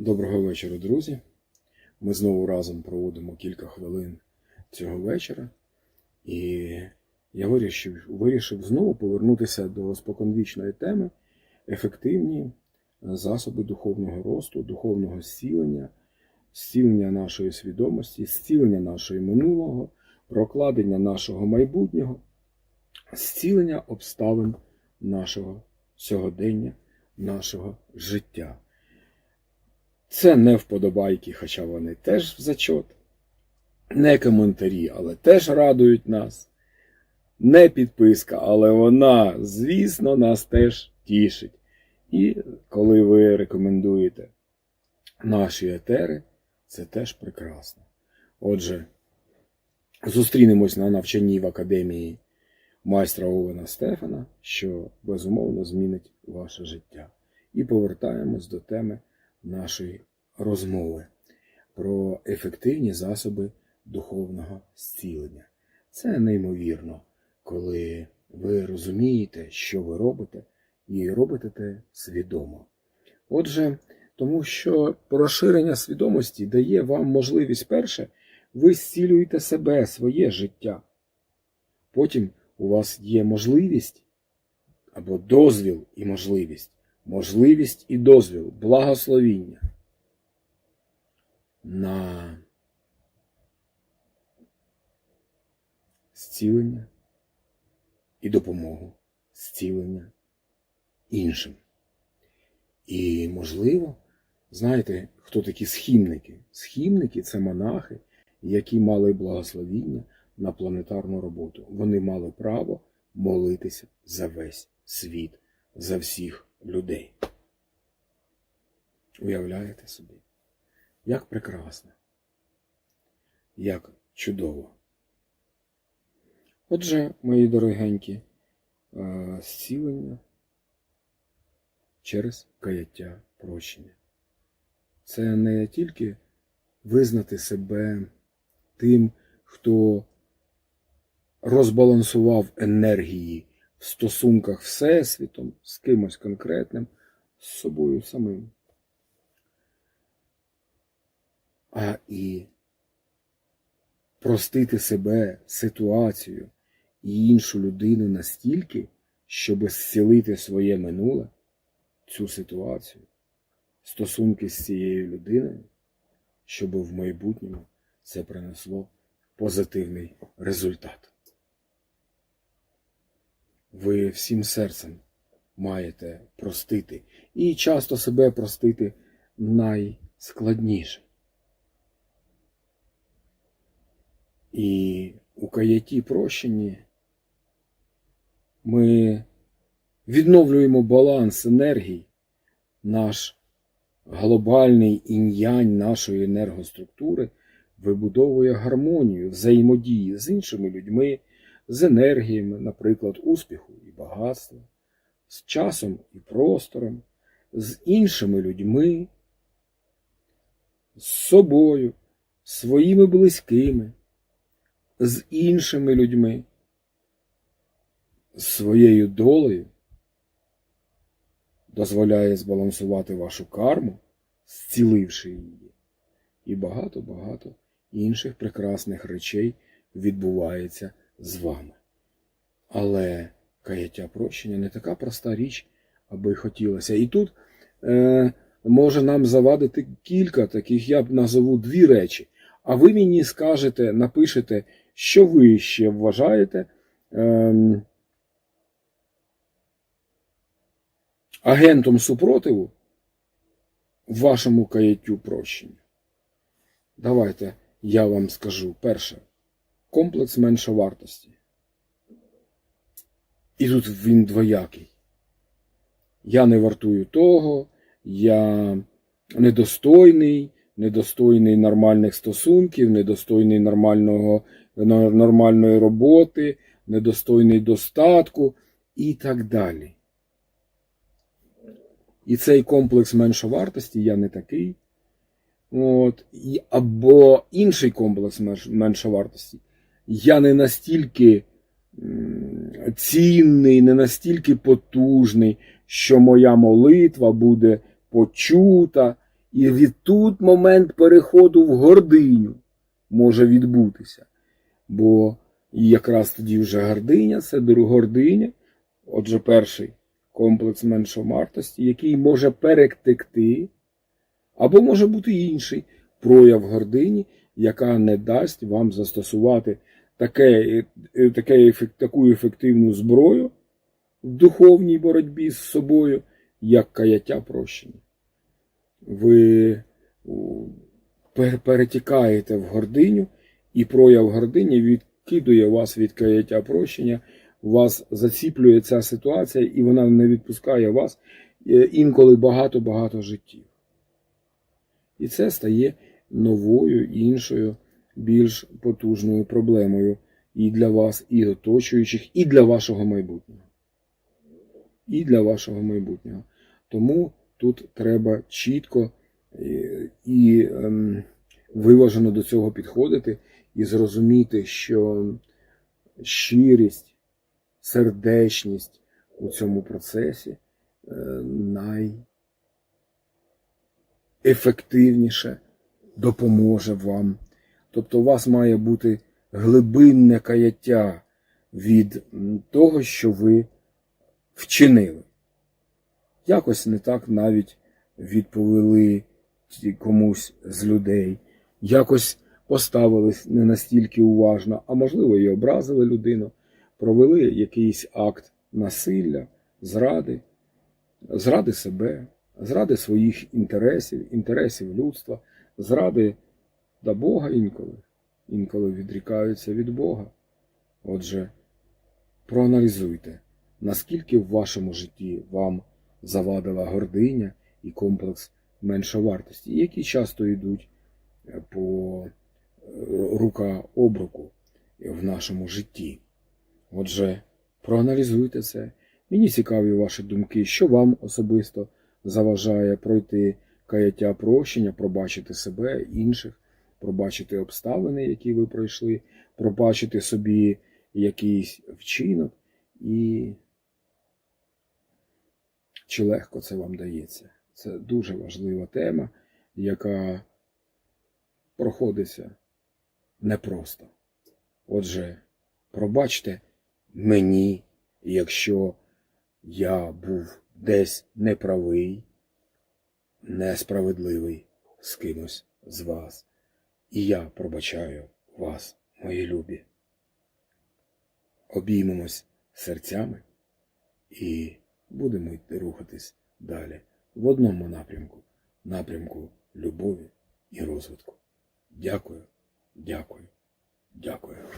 Доброго вечора, друзі. Ми знову разом проводимо кілька хвилин цього вечора. І я вирішив, вирішив знову повернутися до споконвічної теми ефективні засоби духовного росту, духовного зцілення, зцілення нашої свідомості, зцілення нашого минулого, прокладення нашого майбутнього, зцілення обставин нашого сьогодення, нашого життя. Це не вподобайки, хоча вони теж в зачот, не коментарі, але теж радують нас, не підписка, але вона, звісно, нас теж тішить. І коли ви рекомендуєте наші етери, це теж прекрасно. Отже, зустрінемось на навчанні в академії майстра Овена Стефана, що безумовно змінить ваше життя. І повертаємось до теми нашої розмови про ефективні засоби духовного зцілення. Це неймовірно, коли ви розумієте, що ви робите, і робите те свідомо. Отже, тому що розширення свідомості дає вам можливість перше, ви зцілюєте себе, своє життя. Потім у вас є можливість або дозвіл і можливість можливість і дозвіл, благословіння на зцілення і допомогу зцілення іншим. І, можливо, знаєте, хто такі схімники? Схімники це монахи, які мали благословіння на планетарну роботу. Вони мали право молитися за весь світ, за всіх людей. Уявляєте собі? Як прекрасно, як чудово. Отже, мої дорогенькі, е, зцілення через каяття прощення. Це не тільки визнати себе тим, хто розбалансував енергії в стосунках Всесвітом, з кимось конкретним, з собою самим. А і простити себе, ситуацію і іншу людину настільки, щоб зцілити своє минуле, цю ситуацію, стосунки з цією людиною, щоб в майбутньому це принесло позитивний результат. Ви всім серцем маєте простити. І часто себе простити найскладніше. І у каяті прощенні ми відновлюємо баланс енергій, наш глобальний інь-янь нашої енергоструктури вибудовує гармонію взаємодії з іншими людьми з енергіями, наприклад, успіху і багатства, з часом і простором, з іншими людьми, з собою, своїми близькими, з іншими людьми, з своєю долею, дозволяє збалансувати вашу карму, зціливши її, і багато-багато інших прекрасних речей відбувається з вами. Але каяття прощення не така проста річ, аби хотілося. І тут е, може нам завадити кілька таких, я б назову дві речі. А ви мені скажете, напишете, що ви ще вважаєте е, агентом супротиву вашому каяттю прощення. Давайте я вам скажу перше комплекс меншовартості. І тут він двоякий. Я не вартую того, я недостойний, недостойний нормальних стосунків, недостойний нормального, нормальної роботи, недостойний достатку і так далі. І цей комплекс меншовартості я не такий. От, Або інший комплекс меншовартості я не настільки цінний, не настільки потужний, що моя молитва буде почута І відтут момент переходу в гординю може відбутися. Бо якраз тоді вже гординя, це гординя. Отже, перший комплекс меншовартості, який може перетекти, або може бути інший прояв гордині, яка не дасть вам застосувати таке, е, таке, таку ефективну зброю в духовній боротьбі з собою, як каяття прощення. Ви перетікаєте в гординю, і прояв гордині відкидує вас від каяття прощення, вас заціплює ця ситуація, і вона не відпускає вас е, інколи багато-багато життів. І це стає новою, іншою, більш потужною проблемою і для вас, і оточуючих, і для вашого майбутнього. І для вашого майбутнього. Тому тут треба чітко е, і ем, виважено до цього підходити і зрозуміти, що щирість, сердечність у цьому процесі е, найефективніше допоможе вам. Тобто у вас має бути глибинне каяття від того, що ви вчинили. Якось не так навіть відповіли комусь з людей, якось поставились не настільки уважно, а можливо і образили людину, провели якийсь акт насилля, зради, зради себе, зради своїх інтересів, інтересів людства, зради до Бога інколи, інколи відрікаються від Бога. Отже, проаналізуйте, наскільки в вашому житті вам завадила гординя і комплекс меншовартості, які часто йдуть е, по е, рука об руку в нашому житті. Отже, проаналізуйте це. Мені цікаві ваші думки, що вам особисто заважає пройти каяття прощення, пробачити себе, інших, пробачити обставини, які ви пройшли, пробачити собі якийсь вчинок, і чи легко це вам дається. Це дуже важлива тема, яка проходиться непросто. Отже, пробачте мені, якщо я був десь неправий, несправедливий з кимось з вас. І я пробачаю вас, мої любі. Обіймемось серцями і будемо йти рухатись далі в одному напрямку, напрямку любові і розвитку. Дякую, дякую, дякую.